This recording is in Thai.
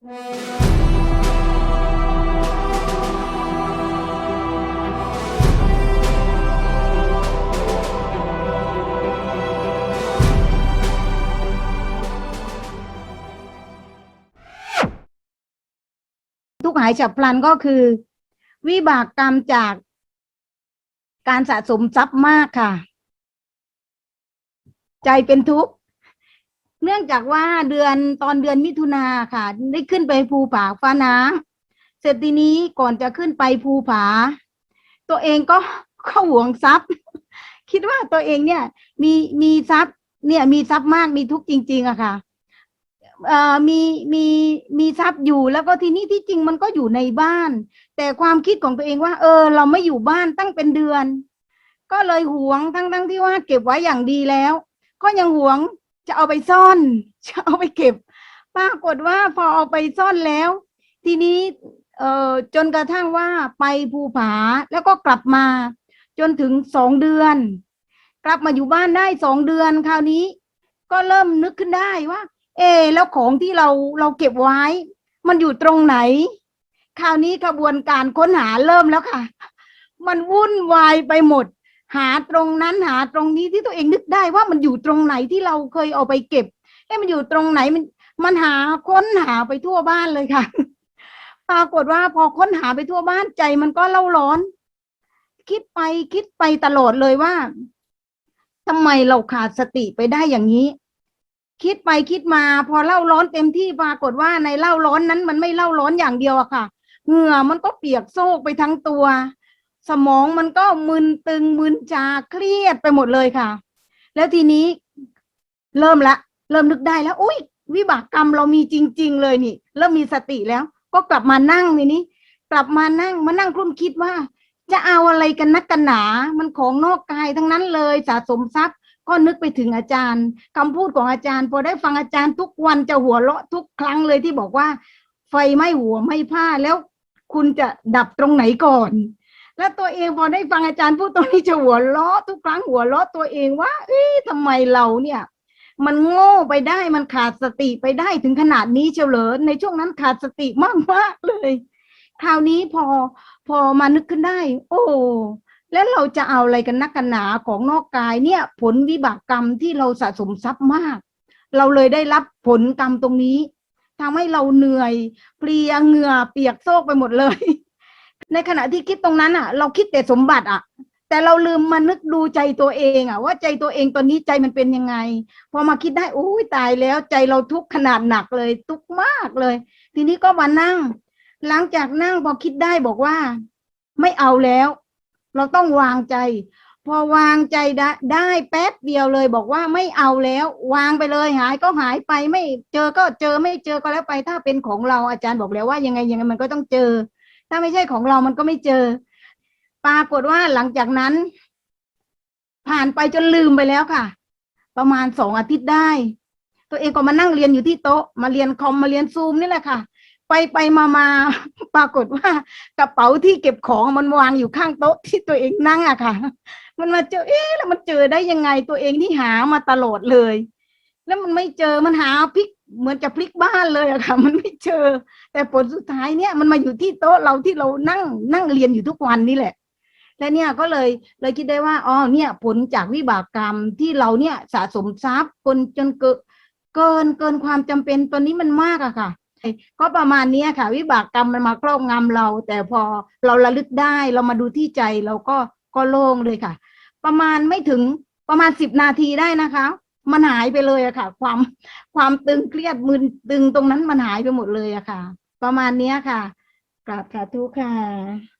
ทุกข์หายฉับพลันก็คือ วิบากกรรมจากการสะสมทรัพย์มากค่ะ ใจเป็นทุกข์ เนื่องจากว่าเดือนตอนเดือนมิถุนาค่ะ ได้ขึ้นไปภูผาฟ้าน้ำเสร็จทีนี้ก่อนจะขึ้นไปภูผา ตัวเองก็ก็หวงทรัพย์ คิดว่าตัวเองเนี่ย มีมีทรัพย์เนี่ยมีทรัพย์มากมีทุกข์จริง ๆอะค่ะเอ่อมีมีมีทรัพย์อยู่แล้วก็ทีนี้ที่จริงมันก็อยู่ในบ้าน แต่ความคิดของตัวเองว่า เออ เราไม่อยู่บ้านตั้งเป็นเดือน ก็เลยหวงทั้งทั้งที่ว่าเก็บไว้อย่างดีแล้ว ก็ยังหวง จะเอาไปซ่อน จะเอาไปเก็บ ปรากฏว่าพอเอาไปซ่อนแล้ว ทีนี้เอ่อจนกระทั่งว่าไปภูผาแล้วก็กลับมา จนถึงสองเดือน กลับมาอยู่บ้านได้สองเดือนคราวนี้ ก็เริ่มนึกขึ้นได้ว่า เอ แล้วของที่เราเราเก็บไว้ มันอยู่ตรงไหน คราวนี้กระบวนการค้นหาเริ่มแล้วค่ะ มันวุ่นวายไปหมด หาตรงนั้นหาตรงนี้ที่ตัวเองนึกได้ว่ามันอยู่ตรงไหนที่เราเคยเอาไปเก็บเอ๊ะมันอยู่ตรงไหนมันมันหาค้นหาไปทั่วบ้านเลยค่ะ ปรากฏว่าพอค้นหาไปทั่วบ้านใจมันก็เล่าร้อน คิดไปคิดไปตลอดเลยว่าทำไมเราขาดสติไปได้อย่างนี้ คิดไปคิดมาพอเล่าร้อนเต็มที่ปรากฏว่าในเล่าร้อนนั้นมันไม่เล่าร้อนอย่างเดียวอะค่ะ เหงื่อมันก็เปียกโซกไปทั้งตัว สมองมันก็มึนตึงมึนจาเครียดไปหมดเลยค่ะ แล้วทีนี้เริ่มละ เริ่มนึกได้แล้ว อุ้ยวิบากกรรมเรามีจริง ๆ เลยนี่ เริ่มมีสติแล้ว ก็กลับมานั่งทีนี้ กลับมานั่งมานั่งครุ่นคิดว่า จะเอาอะไรกันนักกันหนา มันของนอกกายทั้งนั้นเลยสะสมทรัพย์ ก็นึกไปถึงอาจารย์คำพูดของอาจารย์ พอได้ฟังอาจารย์ทุกวันจะหัวเราะทุกครั้งเลยที่บอกว่า ไฟไหม้หัวไหม้ผ้าแล้วคุณจะดับตรงไหนก่อน แล้วตัวเองพอได้ฟังอาจารย์พูดตรงนี้จะหัวเราะทุกครั้งหัวเราะตัวเองว่าเอ๊ะทำไมเราเนี่ย มันโง่ไปได้มันขาดสติไปได้ถึงขนาดนี้เชียวเหรอในช่วงนั้นขาดสติมากมากเลย คราวนี้พอพอมานึกขึ้นได้ โอ้แล้วเราจะเอาอะไรกันนักกันหนาของนอกกายเนี่ย ผลวิบากกรรมที่เราสะสมทรัพย์มาก เราเลยได้รับผลกรรมตรงนี้ทำให้เราเหนื่อยเพลียเหงื่อเปียกโซกไปหมดเลย ในขณะที่คิดตรงนั้นอะ เราคิดแต่สมบัติอะ แต่เราลืมมานึกดูใจตัวเองอะ ว่าใจตัวเองตอนนี้ใจมันเป็นยังไง พอมาคิดได้โอ้ยตายแล้วใจเราทุกข์ขนาดหนักเลย ทุกข์มากเลย ทีนี้ก็มานั่ง หลังจากนั่งพอคิดได้บอกว่า ไม่เอาแล้ว เราต้องวางใจ พอวางใจได้ได้แป๊บเดียวเลยบอกว่าไม่เอาแล้ว วางไปเลยหายก็หายไปไม่เจอก็เจอไม่เจอก็แล้วไปถ้าเป็นของเราอาจารย์บอกแล้วว่ายังไงยังไงมันก็ต้องเจอ ถ้าไม่ใช่ของเรามันก็ไม่เจอ ปรากฏว่าหลังจากนั้น ผ่านไปจนลืมไปแล้วค่ะ ประมาณสองอาทิตย์ได้ ตัวเองก็มานั่งเรียนอยู่ที่โต๊ะ มาเรียนคอมมาเรียนซูมนี่แหละค่ะ ไปไปมามาปรากฏว่ากระเป๋าที่เก็บของมันวางอยู่ข้างโต๊ะที่ตัวเองนั่งอะค่ะ มันมาเจอเอ๊ะแล้วมันเจอได้ยังไงตัวเองที่หามาตลอดเลย แล้วมันไม่เจอมันหาพลิก เหมือนจะพลิกบ้านเลยอะค่ะ มันไม่เจอ แต่ผลสุดท้ายเนี่ยมันมาอยู่ที่โต๊ะเราที่เรานั่งนั่งเรียนอยู่ทุกวันนี่แหละ และเนี่ยก็เลยเลยคิดได้ว่าอ๋อเนี่ยผลจากวิบากกรรมที่เราเนี่ยสะสมทรัพย์จนจนเกินเกินเกินความจำเป็นตอนนี้มันมากอะค่ะ ก็ประมาณนี้ค่ะ วิบากกรรมมันมาครอบงำเรา แต่พอเราระลึกได้เรามาดูที่ใจเราก็ก็โล่งเลยค่ะ ประมาณไม่ถึงประมาณสิบนาทีได้นะคะ มันหายไปเลยอะค่ะ ความความตึงเครียดมึนตึงตรงนั้นมันหายไปหมดเลยอะค่ะ ประมาณเนี้ยค่ะกราบสาธุค่ะ